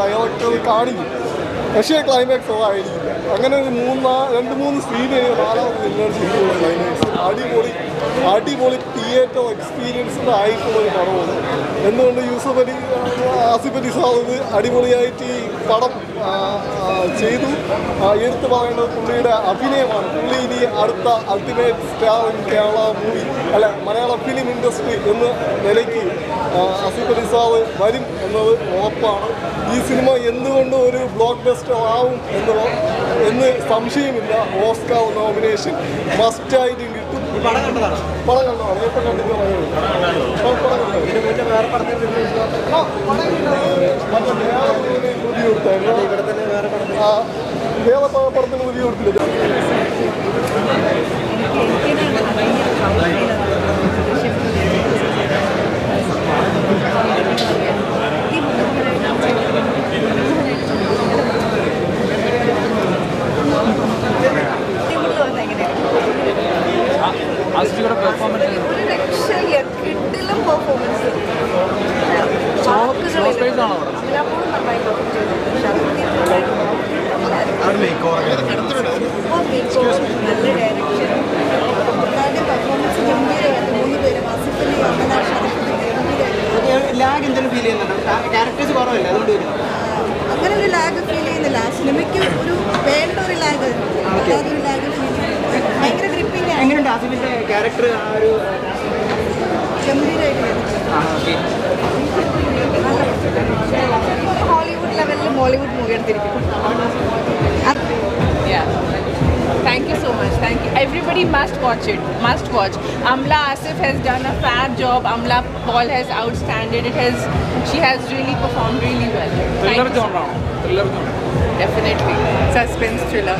Director കാണിക്കും. പക്ഷേ climax അതായിരിക്കില്ല അങ്ങനെ ഒരു മൂന്നാ രണ്ട് മൂന്ന് സീന് നാലാമത് ക്ലൈമാക്സ് അടിപൊളി അടിപൊളി തിയേറ്റർ എക്സ്പീരിയൻസ്ഡ് ആയിട്ടുള്ള ഒരു പടമാണ്. എന്തുകൊണ്ട് യൂസഫ് അലി ആസിഫ് അലി സാദ് അടിപൊളിയായിട്ട് ഈ പടം ചെയ്തു. എടുത്തു പറയേണ്ടത് പുള്ളിയുടെ അഭിനയമാണ്. പുള്ളി ഇനി അടുത്ത ultimate star in Kerala movie അല്ല മലയാള ഫിലിം ഇൻഡസ്ട്രി എന്ന നിലയ്ക്ക് ആസിഫ് അലി സാദ് വരും എന്നത് ഉറപ്പാണ്. ഈ സിനിമ എന്തുകൊണ്ട് ഒരു ബ്ലോക്ക് ബസ്റ്റർ ആവും എന്നുള്ള എന്ന് സംശയമില്ല. ഓസ്കാർ നോമിനേഷൻ മസ്റ്റായിട്ട് പടം കണ്ടതാണ്. പടം കണ്ടതാണ് എപ്പം കണ്ടിട്ട് മുന്നേ വേറെ പടത്തിൽ റിലീസ് ആ, പടം കണ്ടോ? മറ്റേ വേറെ ഒരു റിവ്യൂ കൊടുത്തായിരുന്നു ഇവിടെ തന്നെ വേറെ പടത്തിൽ ആ, വേറെ പ- പടത്തിന് റിവ്യൂ കൊടുത്തില്ല ആസിഫിയുടെ പെർഫോമൻസ് ഒരു രക്ഷയില്ല. കിട്ടിലും പെർഫോമൻസ് slow pace ആണോ അവിടെ? അമലാപ്പോഴും നന്നായി പെർഫോം ചെയ്തു. ശക്തി നല്ല ഡയറക്ഷൻ എല്ലാവരുടെയും പെർഫോമൻസ് ഗംഭീരമായിരുന്നു. മൂന്ന് പേരും ആസിഫലി അമല ഷറഫിന്റെ ഗംഭീരമായിരുന്നു. ലാഗ് എന്തെങ്കിലും ഫീൽ ചെയ്യുന്നുണ്ടോ? ക്യാരക്ടേഴ്സ് കുറവല്ലേ? അതുകൊണ്ട് വരുന്നു അങ്ങനെ ഒരു ലാഗ് ഫീൽ ചെയ്യുന്നില്ല. സിനിമയ്ക്ക് ഒരു വേണ്ട ഒരു ലാഗ് അല്ലാതെ ഒരു ലാഗ് ഫീൽ ചെയ്യുന്നില്ല ഭയങ്കര ഗ്രിപ്പിംഗ് ആണ് എങ്ങനെയുണ്ട് ആസിഫിന്റെ ക്യാരക്ടർ ആ ഒരു ഹോളിവുഡ് ലെവലിൽ ബോളിവുഡ് മൂവി എടുത്തിരിക്കും Yeah. Thank you so much. Thank you. Everybody must watch it. Must watch. Amla Asif has done a fab job. Amla Paul has outstanded. It has. She has really performed really well. Thriller genre. Thriller much. Definitely. Suspense thriller.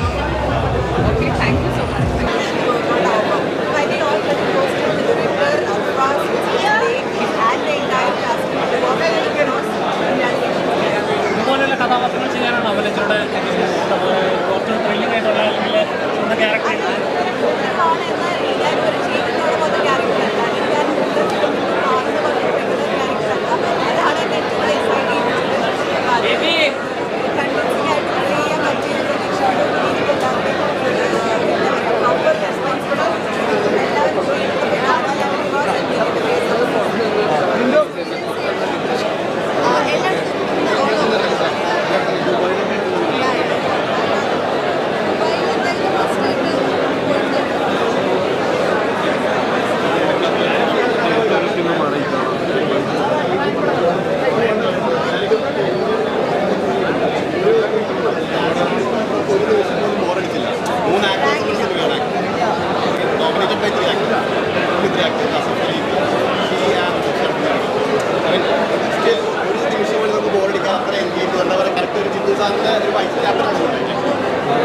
ഒരു വൈസ് ചാപ്റ്ററാണ്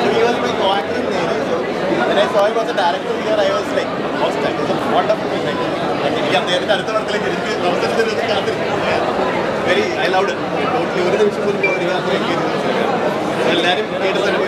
he was director here I was like most a wonderful like എനിക്ക് അദ്ദേഹത്തിന്റെ അടുത്ത പടത്തിലേക്ക് എനിക്ക് അവസരത്തിൽ കാത്തിരിക്കും very I loud totally ഒരു നിമിഷം പോലും അത്ര എല്ലാവരും കേട്ടത്